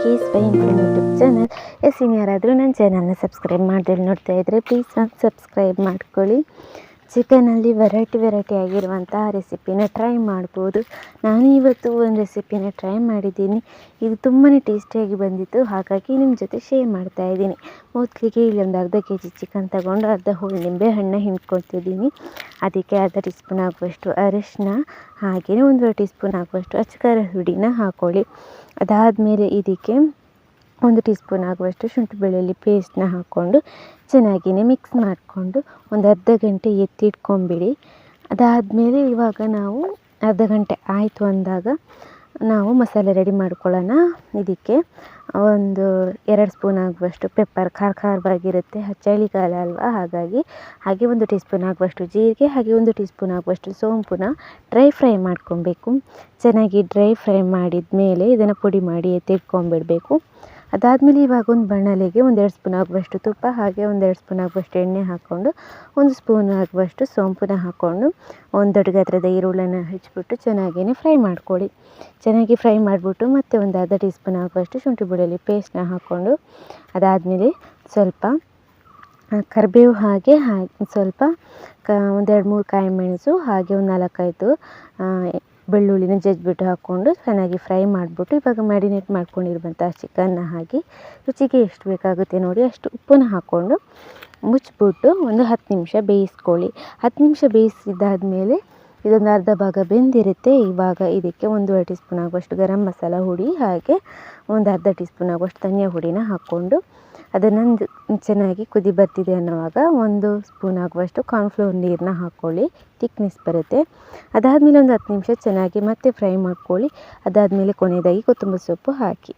K ಸ್ಪೈನ್ YouTube channel ಎಸ್ ಇನ್ಯಾರಾದರೂ ನನ್ನ ಚಾನಲ್ನ ಸಬ್ಸ್ಕ್ರೈಬ್ ಮಾಡ್ದೆ ನೋಡ್ತಾ ಇದ್ದರೆ ಪ್ಲೀಸ್ ಸಬ್ಸ್ಕ್ರೈಬ್ ಮಾಡ್ಕೊಳ್ಳಿ. ಚಿಕನಲ್ಲಿ ವೆರೈಟಿ ವೆರೈಟಿ ಆಗಿರುವಂತಹ ರೆಸಿಪಿನ ಟ್ರೈ ಮಾಡ್ಬೋದು. ನಾನು ಇವತ್ತು ಒಂದು ರೆಸಿಪಿನ ಟ್ರೈ ಮಾಡಿದ್ದೀನಿ. ಇದು ತುಂಬಾ ಟೇಸ್ಟಿಯಾಗಿ ಬಂದಿತ್ತು. ಹಾಗಾಗಿ ನಿಮ್ಮ ಜೊತೆ ಶೇರ್ ಮಾಡ್ತಾ ಇದ್ದೀನಿ. ಮೊದಲಿಗೆ ಇಲ್ಲಿ ಒಂದು ಅರ್ಧ ಕೆ ಜಿ ಚಿಕನ್ ತಗೊಂಡು ಅರ್ಧ ಹೋಳು ನಿಂಬೆ ಹಣ್ಣು ಹಿಂಡ್ಕೊಳ್ತಿದ್ದೀನಿ. ಅದಕ್ಕೆ ಅರ್ಧ ಟೀ ಸ್ಪೂನ್ ಆಗುವಷ್ಟು ಅರಿಶಿನ ಹಾಗೆಯೇ ಒಂದೂವರೆ ಟೀ ಸ್ಪೂನ್ ಆಗುವಷ್ಟು ಅಚ್ಚಕಾರ ಹುಡಿನ ಹಾಕ್ಕೊಳ್ಳಿ ಅದಾದಮೇಲೆ ಇದಕ್ಕೆ ಒಂದು ಟೀ ಸ್ಪೂನ್ ಆಗುವಷ್ಟು ಶುಂಠಿ ಬೆಳ್ಳುಳ್ಳಿ ಪೇಸ್ಟನ್ನ ಹಾಕ್ಕೊಂಡು ಚೆನ್ನಾಗಿಯೇ ಮಿಕ್ಸ್ ಮಾಡಿಕೊಂಡು ಒಂದು ಅರ್ಧ ಗಂಟೆ ಎತ್ತಿಟ್ಕೊಂಬಿಡಿ. ಅದಾದಮೇಲೆ ಇವಾಗ ನಾವು ಅರ್ಧ ಗಂಟೆ ಆಯಿತು ಅಂದಾಗ ನಾವು ಮಸಾಲೆ ರೆಡಿ ಮಾಡ್ಕೊಳ್ಳೋಣ. ಇದಕ್ಕೆ ಒಂದು ಎರಡು ಸ್ಪೂನ್ ಆಗುವಷ್ಟು ಪೆಪ್ಪರ್ ಖಾರ ಖಾರವಾಗಿರುತ್ತೆ ಚಳಿಗಾಲ ಅಲ್ವಾ? ಹಾಗಾಗಿ ಹಾಗೆ ಒಂದು ಟೀ ಸ್ಪೂನ್ ಆಗುವಷ್ಟು ಜೀರಿಗೆ, ಹಾಗೆ ಒಂದು ಟೀ ಸ್ಪೂನ್ ಆಗುವಷ್ಟು ಸೋಂಪುನ ಡ್ರೈ ಫ್ರೈ ಮಾಡ್ಕೊಬೇಕು. ಚೆನ್ನಾಗಿ ಡ್ರೈ ಫ್ರೈ ಮಾಡಿದ ಮೇಲೆ ಇದನ್ನು ಪುಡಿ ಮಾಡಿ ಎತ್ತಿಟ್ಕೊಂಡ್ಬಿಡಬೇಕು ಅದಾದಮೇಲೆ ಇವಾಗ ಒಂದು ಬಾಣಲೆಗೆ ಒಂದೆರಡು ಸ್ಪೂನ್ ಆಗುವಷ್ಟು ತುಪ್ಪ ಹಾಗೆ ಒಂದೆರಡು ಸ್ಪೂನ್ ಆಗುವಷ್ಟು ಎಣ್ಣೆ ಹಾಕ್ಕೊಂಡು, ಒಂದು ಸ್ಪೂನ್ ಆಗುವಷ್ಟು ಸೋಂಪನ್ನ ಹಾಕ್ಕೊಂಡು, ಒಂದು ದೊಡ್ಡ ಗಾತ್ರದ ಈರುಳ್ಳಿನ ಹೆಚ್ಚಿಬಿಟ್ಟು ಚೆನ್ನಾಗೇ ಫ್ರೈ ಮಾಡ್ಕೊಳ್ಳಿ. ಚೆನ್ನಾಗಿ ಫ್ರೈ ಮಾಡಿಬಿಟ್ಟು ಮತ್ತೆ ಒಂದು ಅರ್ಧ ಟೀ ಸ್ಪೂನ್ ಆಗುವಷ್ಟು ಶುಂಠಿ ಬೆಳ್ಳುಳ್ಳಿ ಪೇಸ್ಟನ್ನ ಹಾಕ್ಕೊಂಡು, ಅದಾದಮೇಲೆ ಸ್ವಲ್ಪ ಕರಿಬೇವು ಹಾಗೆ ಹಾಗೆ ಸ್ವಲ್ಪ ಕ, ಒಂದೆರಡು ಮೂರು ಕಾಯಿ ಮೆಣಸು ಹಾಗೆ ಒಂದು ನಾಲ್ಕೈದು ಬೆಳ್ಳುಳ್ಳಿನ ಜಜ್ಜಿಬಿಟ್ಟು ಹಾಕ್ಕೊಂಡು ಚೆನ್ನಾಗಿ ಫ್ರೈ ಮಾಡಿಬಿಟ್ಟು ಇವಾಗ ಮ್ಯಾರಿನೇಟ್ ಮಾಡ್ಕೊಂಡಿರುವಂಥ ಚಿಕನ್ನ ಹಾಕಿ ರುಚಿಗೆ ಎಷ್ಟು ಬೇಕಾಗುತ್ತೆ ನೋಡಿ, ಅಷ್ಟು ಉಪ್ಪನ್ನು ಹಾಕ್ಕೊಂಡು ಮುಚ್ಚಿಬಿಟ್ಟು ಒಂದು ಹತ್ತು ನಿಮಿಷ ಬೇಯಿಸ್ಕೊಳ್ಳಿ. ಹತ್ತು ನಿಮಿಷ ಬೇಯಿಸಿದ್ದಾದಮೇಲೆ ಇದೊಂದು ಅರ್ಧ ಭಾಗ ಬೆಂದಿರುತ್ತೆ. ಇವಾಗ ಇದಕ್ಕೆ ಒಂದೂವರೆ ಟೀ ಸ್ಪೂನ್ ಆಗುವಷ್ಟು ಗರಂ ಮಸಾಲ ಹುಡಿ ಹಾಗೆ ಒಂದು ಅರ್ಧ ಟೀ ಸ್ಪೂನ್ ಆಗುವಷ್ಟು ಧನಿಯಾ ಹುಡಿನ ಹಾಕ್ಕೊಂಡು ಅದನ್ನೊಂದು ಚೆನ್ನಾಗಿ ಕುದಿ ಬರ್ತಿದೆ ಅನ್ನೋವಾಗ ಒಂದು ಸ್ಪೂನ್ ಆಗುವಷ್ಟು ಕಾರ್ನ್ಫ್ಲೋರ್ ನೀರನ್ನ ಹಾಕ್ಕೊಳ್ಳಿ. ತಿಕ್ನೆಸ್ ಬರುತ್ತೆ. ಅದಾದಮೇಲೆ ಒಂದು ಹತ್ತು ನಿಮಿಷ ಚೆನ್ನಾಗಿ ಮತ್ತೆ ಫ್ರೈ ಮಾಡ್ಕೊಳ್ಳಿ. ಅದಾದಮೇಲೆ ಕೊನೆಯದಾಗಿ ಕೊತ್ತಂಬರಿ ಸೊಪ್ಪು ಹಾಕಿ.